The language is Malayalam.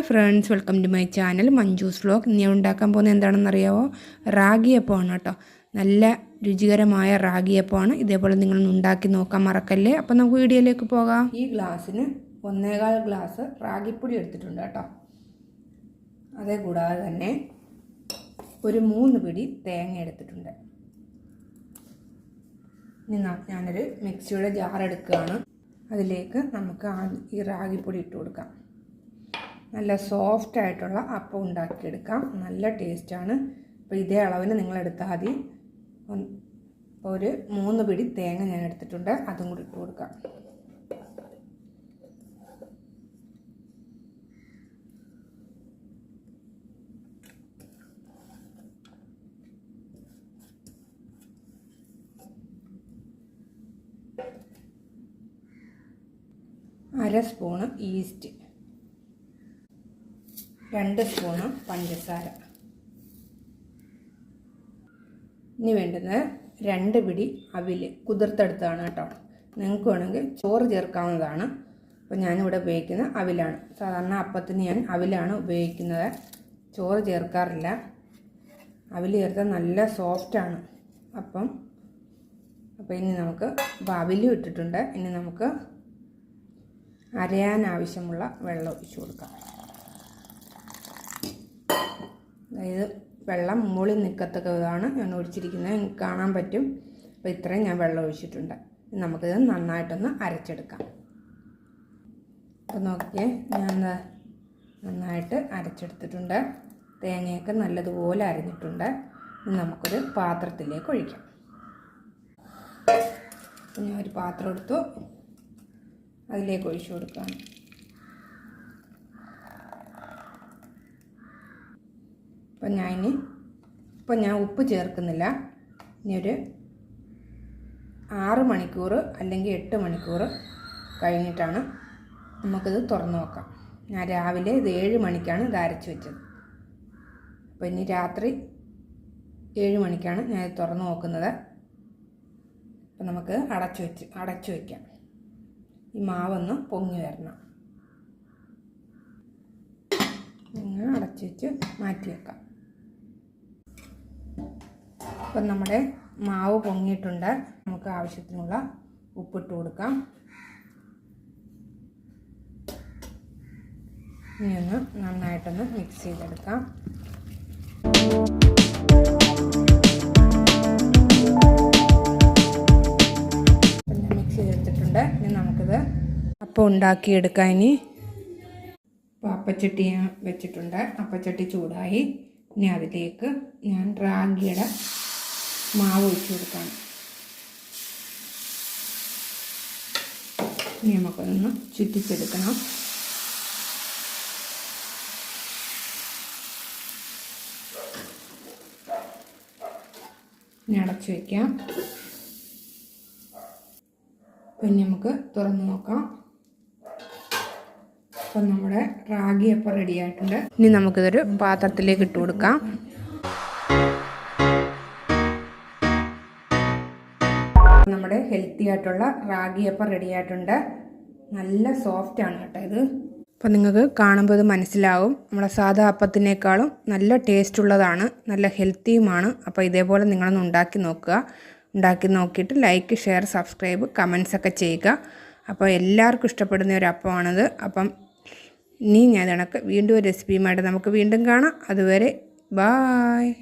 Hi friends welcome to my channel Manju's vlog. ഇനി ഉണ്ടാക്കാൻ പോകുന്നത് എന്താണെന്ന് അറിയാവോ റാഗിയപ്പമാണ് കേട്ടോ. നല്ല രുചികരമായ റാഗിയപ്പമാണ്. ഇതേപോലെ നിങ്ങളൊന്ന് ഉണ്ടാക്കി നോക്കാൻ മറക്കല്ലേ? അപ്പം നമുക്ക് വീഡിയോയിലേക്ക് പോകാം. ഈ ഗ്ലാസ്സിന് ഒന്നേകാൽ ഗ്ലാസ് റാഗിപ്പൊടി എടുത്തിട്ടുണ്ട് കേട്ടോ. അതേ കൂടാതെ തന്നെ ഒരു മൂന്ന് പിടി തേങ്ങ എടുത്തിട്ടുണ്ട്. ഇനി ഞാനൊരു മിക്സിയുടെ ജാർ എടുക്കുകയാണ്. അതിലേക്ക് നമുക്ക് ഈ റാഗിപ്പൊടി ഇട്ട് കൊടുക്കാം. നല്ല സോഫ്റ്റ് ആയിട്ടുള്ള അപ്പം ഉണ്ടാക്കിയെടുക്കാം. നല്ല ടേസ്റ്റാണ് അപ്പോൾ ഇതേ അളവിന് നിങ്ങൾ മതി. അപ്പോൾ ഒരു മൂന്ന് പിടി തേങ്ങ ഞാൻ എടുത്തിട്ടുണ്ട്. അതും കൂടി ഇട്ട് കൊടുക്കാം. അര സ്പൂണ് ഈസ്റ്റ് രണ്ട് സ്പൂണ് പഞ്ചസാര. ഇനി വേണ്ടുന്നത് രണ്ട് പിടി അവിൽ കുതിർത്തെടുത്തതാണ് കേട്ടോ. നിങ്ങൾക്ക് വേണമെങ്കിൽ ചോറ് ചേർക്കാവുന്നതാണ്. അപ്പോൾ ഞാനിവിടെ ഉപയോഗിക്കുന്നത് അവിലാണ്. സാധാരണ അപ്പത്തിന് ഞാൻ അവിലാണ് ഉപയോഗിക്കുന്നത്. ചോറ് ചേർക്കാറില്ല. അവിൽ ചേർത്താൽ നല്ല സോഫ്റ്റാണ് അപ്പം അപ്പോൾ ഇനി നമുക്ക് അപ്പോൾ അവിലും ഇട്ടിട്ടുണ്ട്. ഇനി നമുക്ക് അരയാനാവശ്യമുള്ള വെള്ളം ഒഴിച്ചു കൊടുക്കാം. അതായത് വെള്ളം മുകളിൽ നിൽക്കത്തക്ക വിധമാണ് ഞാൻ ഒഴിച്ചിരിക്കുന്നത്. കാണാൻ പറ്റും. അപ്പോൾ ഇത്രയും ഞാൻ വെള്ളം ഒഴിച്ചിട്ടുണ്ട്. നമുക്കിത് നന്നായിട്ടൊന്ന് അരച്ചെടുക്കാം. അപ്പോൾ നോക്കിയേ ഞാൻ നന്നായിട്ട് അരച്ചെടുത്തിട്ടുണ്ട്. തേങ്ങയൊക്കെ നല്ലതുപോലെ അരഞ്ഞിട്ടുണ്ട്. നമുക്കൊരു പാത്രത്തിലേക്ക് ഒഴിക്കാം. ഞാൻ ഒരു പാത്രം എടുത്തു. അതിലേക്ക് ഒഴിച്ചു കൊടുക്കാം അപ്പം ഞാൻ ഇനി ഇപ്പം ഞാൻ ഉപ്പ് ചേർക്കുന്നില്ല. ഇനി ഒരു ആറ് മണിക്കൂർ അല്ലെങ്കിൽ എട്ട് മണിക്കൂർ കഴിഞ്ഞിട്ടാണ് നമുക്കിത് തുറന്നു നോക്കാം ഞാൻ രാവിലെ ഇത് ഏഴ് മണിക്കാണ് ഇത് അരച്ച് വെച്ചത്. അപ്പോൾ ഇനി രാത്രി ഏഴ് മണിക്കാണ് ഞാൻ ഇത് തുറന്ന് നോക്കുന്നത്. അപ്പം നമുക്ക് അടച്ചു വെച്ച് അടച്ചു വയ്ക്കാം ഈ മാവൊന്ന് പൊങ്ങി വരണം. ഇങ്ങനെ അടച്ചു വെച്ച് മാറ്റി വെക്കാം. ഇപ്പം നമ്മുടെ മാവ് പൊങ്ങിയിട്ടുണ്ട്. നമുക്ക് ആവശ്യത്തിനുള്ള ഉപ്പിട്ട് കൊടുക്കാം. ഇനി ഒന്ന് നന്നായിട്ടൊന്ന് മിക്സ് ചെയ്തെടുക്കാം. മിക്സ് ഇനി അപ്പം ഉണ്ടാക്കിയെടുക്കാം ഇനി. അപ്പോൾ അപ്പച്ചട്ടി ഞാൻ വെച്ചിട്ടുണ്ട്. അപ്പച്ചട്ടി ചൂടായി. ഇനി അതിലേക്ക് ഞാൻ റാഗിയുടെ മാവ് ഒഴിച്ച് കൊടുക്കാം ഇനി നമുക്കൊന്ന് ചുറ്റിച്ചെടുക്കണം. ഇനി അടച്ചു വയ്ക്കാം പിന്നെ നമുക്ക് തുറന്നു നോക്കാം. അപ്പം നമ്മുടെ റാഗി അപ്പം റെഡി ആയിട്ടുണ്ട്. ഇനി നമുക്കിതൊരു പാത്രത്തിലേക്ക് ഇട്ട് കൊടുക്കാം. നമ്മുടെ ഹെൽത്തി ആയിട്ടുള്ള റാഗി അപ്പം റെഡി ആയിട്ടുണ്ട്. നല്ല സോഫ്റ്റ് ആണ് കേട്ടോ ഇത്. അപ്പോൾ നിങ്ങൾക്ക് കാണുമ്പോൾ ഇത് മനസ്സിലാവും. നമ്മുടെ സാധാ അപ്പത്തിനേക്കാളും നല്ല ടേസ്റ്റ് ഉള്ളതാണ് നല്ല ഹെൽത്തിയുമാണ് അപ്പോൾ ഇതേപോലെ നിങ്ങളൊന്ന് ഉണ്ടാക്കി നോക്കുക. ഉണ്ടാക്കി നോക്കിയിട്ട് ലൈക്ക് ഷെയർ സബ്സ്ക്രൈബ് കമൻസ് ഒക്കെ ചെയ്യുക. അപ്പോൾ എല്ലാവർക്കും ഇഷ്ടപ്പെടുന്ന ഒരു അപ്പമാണിത്. അപ്പം ഇനി ഞാൻ കണക്ക് വീണ്ടും ഒരു റെസിപ്പിയുമായിട്ട് നമുക്ക് വീണ്ടും കാണാം. അതുവരെ ബായ്